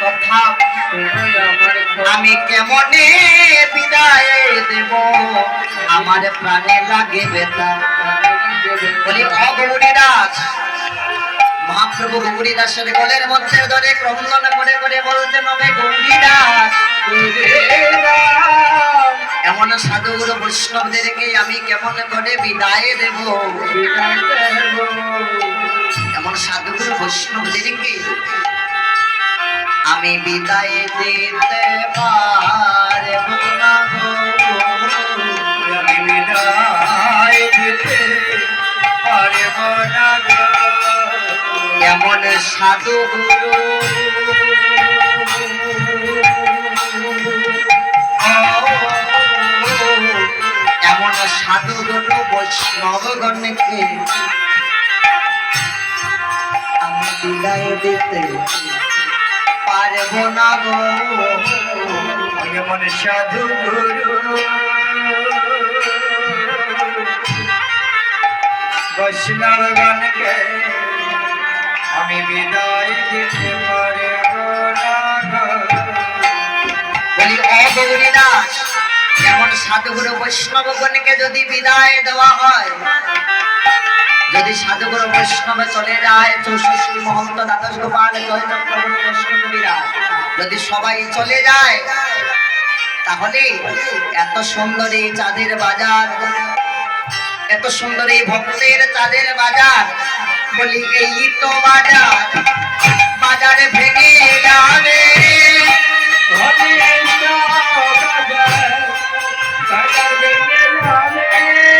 কথা আমি কেমনে বিদায় দেব? আমার প্রাণে লাগে বেতা বলি অগৌরী দাস মহাপ্রভু গৌরী দাসের গলের মধ্যে ধরে ক্রন্দন করে করে বলতে নবে গৌরী দাস এমন সাধুগুরু বৈষ্ণবদেরকে আমি কেমন করে বিদায় দেব। এমন সাধুগুরু বৈষ্ণবদেরকে আমি বিদায় দিতে পারব না গো। আমি বিদায় দিতে পারব না গো। এমন সাধু গুরু। এমন সাধু গুরু বৈষ্ণবগণকে আমি বিদায় দিতে পারব না গো। এমন সাধু গুরু। বৈষ্ণবগণকে আমি বিদায় দিতে পারব না গো। বলি অগৌরী দাস এমন সাধুগুরু বৈষ্ণবগণকে যদি বিদায় দেওয়া হয় যদি সাধুগুরু বৈষ্ণবে চলে যায় চৌষষ্ঠী মহন্ত দ্বাদশ গোপাল যদি সবাই চলে যায়, তাহলে এত সুন্দর এই চাঁদের বাজার, এত সুন্দর এই ভক্তের চাঁদের বাজার, বলি এই তো বাজার, বাজারে ভেঙে যাবে। আরে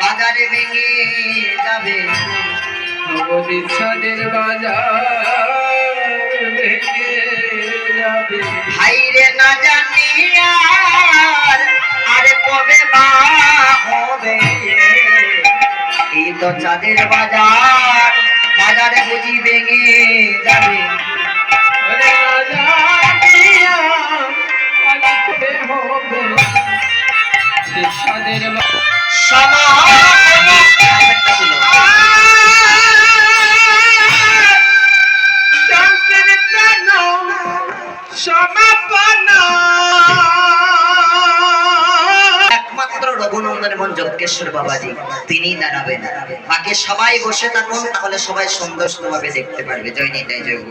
বাজার ভেঙে যাবে। ভগবতীর বাজার ভেঙে যাবে। ভাইরে না জানি আর আরে কবে বা হবে। এই তো চাঁদের বাজার বাজারে বুঝি ভেঙে যাবে। একমাত্র রঘুনন্দন এবং যজ্ঞেশ্বর বাবাজি তিনি দাঁড়াবেন। বাকি সবাই বসে থাকুন তাহলে সবাই সুন্দরভাবে দেখতে পারবে। জয় নিতাই জয়।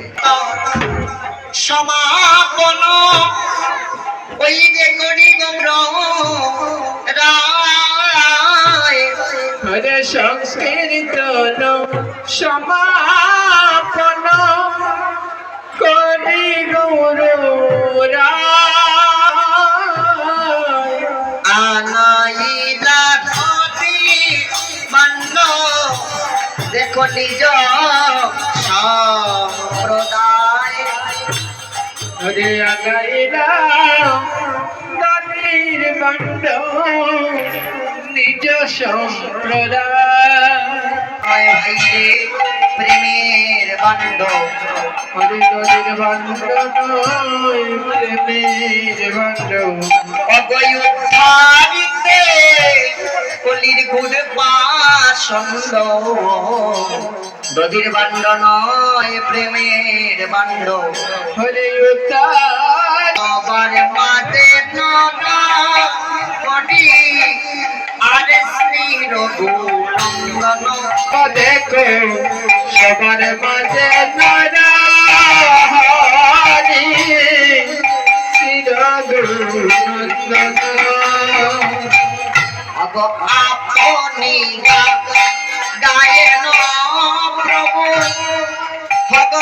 সমাপন। ওই যে করি গৌর হরে সংকীর্তন সমাপন। করি গৌর দেখো নিজ সম্প্রদায়। হরে আগাইলা নদীর বন্ড, নিজ সম্প্রদায়। প্রেমের বান্ড হরে নদীর বন্ড প্রেমের বন্ড। অগয় কলির গুড় পাসন্দ দধির বান্ড নয় প্রেমের বান্ড হরে উত্তার মাতে নটি কটি আর শ্রী রঘুনন্দন দেখো সবার মাঝে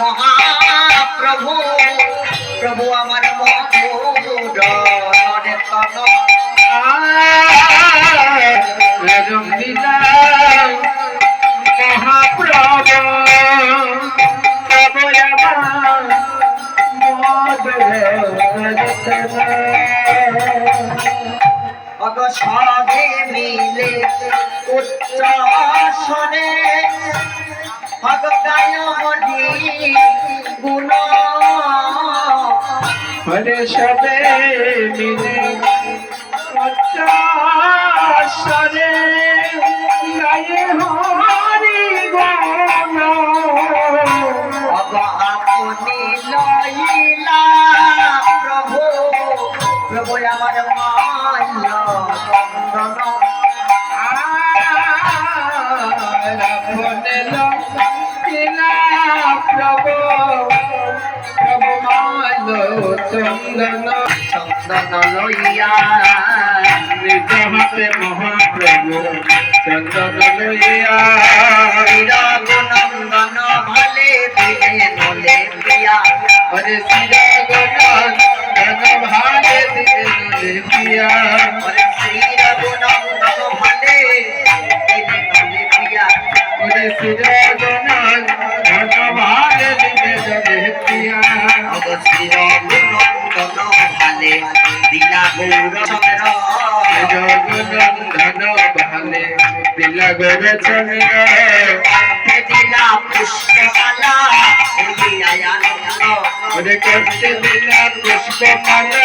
মহাপ্রভু প্রভু আমার মধুর তন সবে মিলে উচ্চ আসনে অগ গুণ। হরে সবে মিলে চন্দন লইয়া নিজ হাতে মহাপ্রভু চন্দন লইয়া রঘুনন্দন ভালে দিলে নলে প্রিয়া হরে শ্রী গণ ভালে দিলে নলে প্রিয়া হরে শ্রী দিলা গৌর চন্দ্র জগনন্দন ভালে দিলা গোরে চন্দ্র দিলা পুষ্পমালা আরে কণ্ঠে দিলা পুষ্পমালা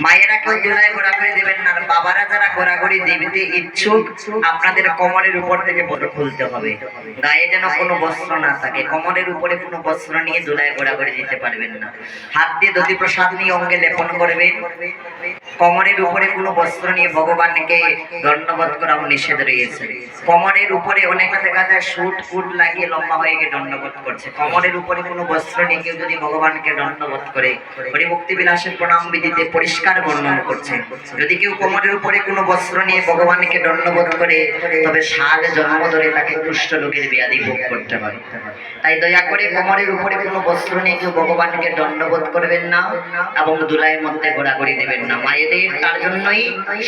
মায়েরা কেউ ঘোরাঘুরি দেবেন না বাবারা যারা ঘোরাঘুরি ইচ্ছুক, আপনাদের কোমরের উপর থেকে বড় খুলতে হবে। গায়ে যেন কোনো বস্ত্র না থাকে, কোমরের উপরে কোনো বস্ত্র নিয়ে দোলায় ঘোরাঘুরি দিতে পারবেন না। হাত দিয়ে দধি প্রসাদ নিয়ে অঙ্গে লেপন করবেন। কোমরের উপরে কোনো বস্ত্র নিয়ে ভগবানকে দণ্ডবোধ করা নিষেধ রয়েছে। কোমরের উপরে অনেকে দেখা যায় সুট ফুট লাগিয়ে লম্বা হয়ে গিয়ে দণ্ডবোধ করছে। কোমরের উপরে কোনো বস্ত্র নিয়ে কেউ যদি ভগবানকে দণ্ডবোধ করে হরিভক্তি বিলাসের প্রণাম বিধিতে পরিষ্কার বর্ণন করছে যদি কেউ কোমরের উপরে কোনো বস্ত্র নিয়ে ভগবানকে দণ্ডবোধ করে, তবে সাত জন্ম ধরে তাকে দুষ্ট লোকের ব্যাধি ভোগ করতে হয় তাই দয়া করে কোমরের উপরে কোনো বস্ত্র নিয়ে কেউ ভগবানকে দণ্ডবোধ করবেন না এবং দুলাইয়ের মধ্যে ঘোরাঘুরি দেবেন না। মায়েদের তার জন্যই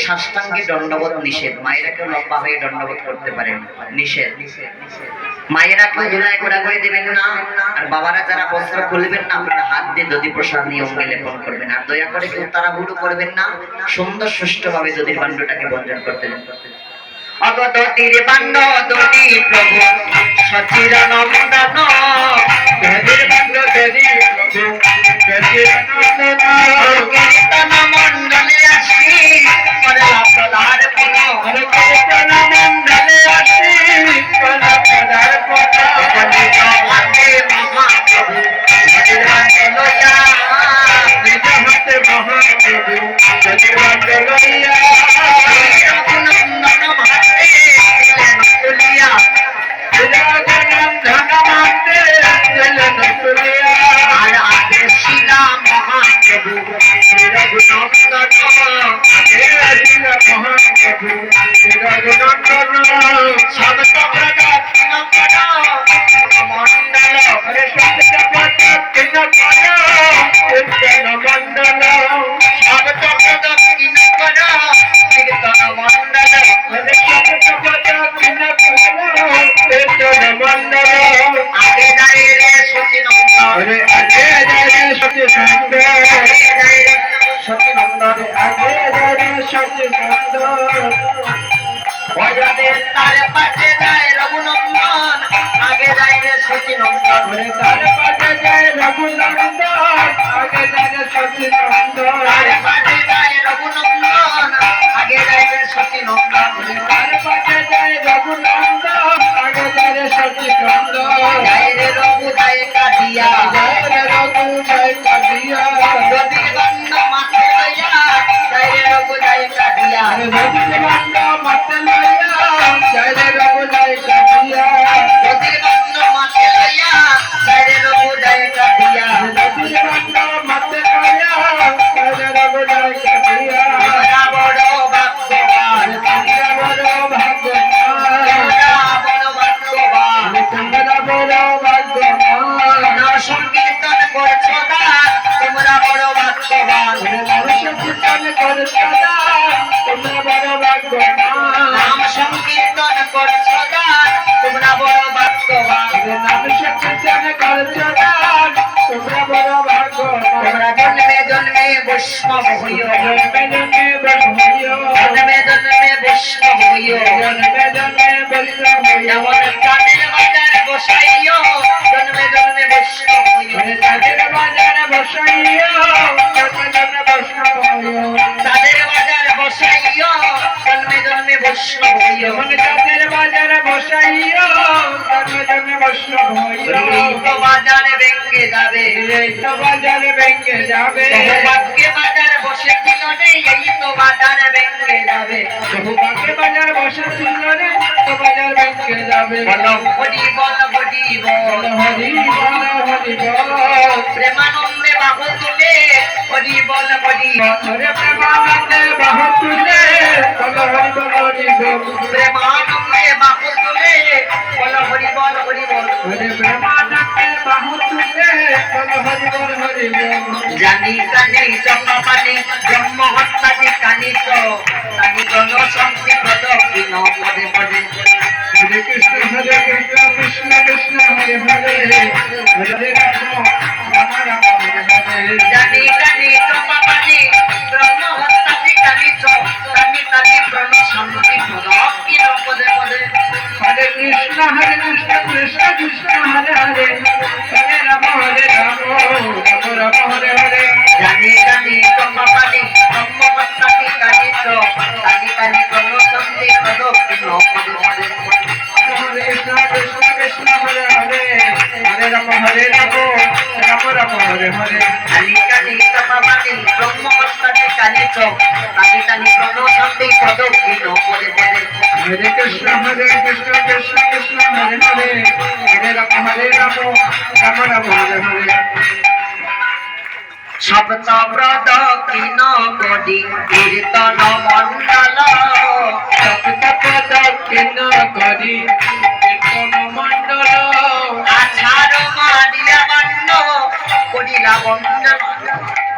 সাষ্টাঙ্গে দণ্ডবোধ নিষেধ। মায়েরা কেউ লম্বা হয়ে দণ্ডবোধ করতে পারেন নিষেধ। মায়েরা কেউ দুলায় ঘোরাঘুরি দেবেন না। আর বাবারা যারা বস্ত্র খুলবেন না, আপনারা হাত দিয়ে দধি প্রসাদ নিয়ে অঙ্গে লেপন করবেন। আর দয়া করে কেউ তাড়াহুড়ো করবেন না, সুন্দর সুষ্ঠুভাবে যদি বান্ডটাকে বর্জন করতে অগত তীরে বান্ড দধি প্রভু সচির নমদান দেবীর বন্ধ দেরি প্রভু সচিদানন্দ কীর্তন মন্ডল চাঁদের বাজার বসাইও জন্মে জন্মে বৈষ্ণব হইও মানে তাদের বাজারে বসাইও জন্মে জন্মে বৈষ্ণব তো বাজারে ভেঙে যাবে বাজারে ভেঙে যাবে বাজার হরি বল। প্রেমানন্দে বাহু তুলে হরি বল হরি হরে প্রেমানন্দে বাহু তুলে বল বল হরি প্রেমানন্দে বাহু তুলে বল হরি বল হরি হরে প্রেমানন্দে বাহু তুলে বল হরি বল হরি জানি কানি চম্পা পানি ব্রহ্ম হত্যাটি কানি তো কানি জন শক্তি প্রদক্ষিণ পদে পদে। হরে কৃষ্ণ হরে কৃষ্ণ কৃষ্ণ কৃষ্ণ, হরে হরে। হরে হরে কৃষ্ণ হরে কৃষ্ণ করিলা বন্দন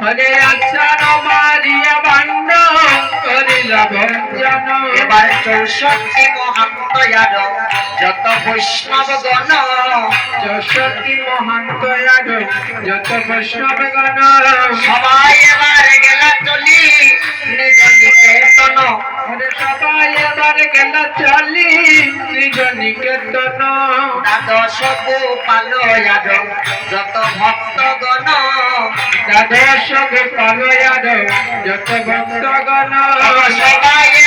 হরে আচার মারিয়া বাণ্ড করিলা ভঞ্জন এবার চৌষট্টি মহান্তয়ার যত বৈষ্ণব গণ। যশতী মহান্ত আগ যত বৈষ্ণব গণ। সবাই এবার গেলা চলি। নিকেতন সবাই এবার গেল চলি নিজ নিকেতন দ্বাদশ গোপাল যাদব যত ভক্তগণ। দ্বাদশ গোপাল যাদব যত ভক্তগণ। সবাই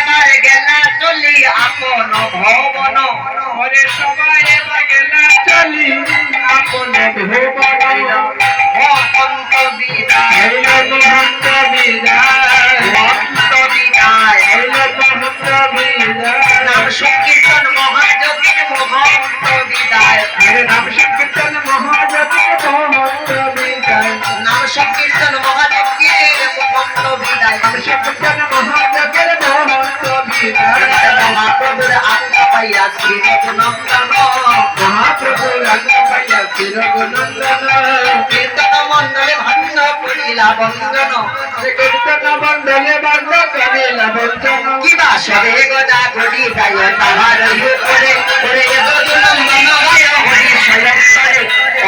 করিলা বন্দন শ্রী কীর্তন মণ্ডলে বন্ধ করিলা বঞ্চন কিবা সবে গদা গড়ি যায় তাহার করে করে করে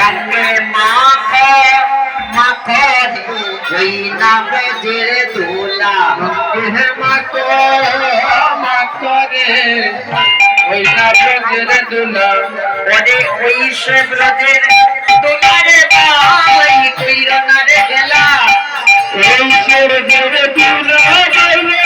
অঙ্গে মাখ মাখ মদিনা বেজের দোলা। হে মাকো মাকো রে। ওই না বেজের দোলা। ওরে ওই সে ব্রজের দোলা রে ভাই কইরা না রে গেলা। এই সে ব্রজের দোলা ভাই রে।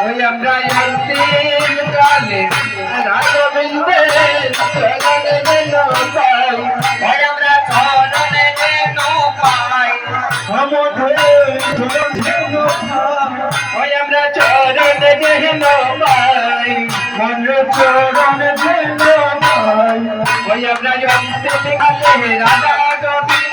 ওই আমরা অন্তিম কালে রাগবিন্দে চলনে নৌকাই আমরা চলনে নৌকাই ওই আমরা অন্তিম কালে রাগবিন্দে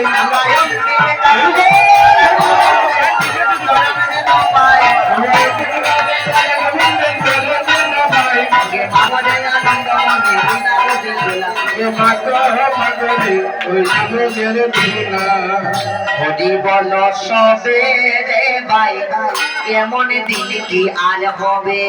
এমন সবে রে দিন কি আর হবে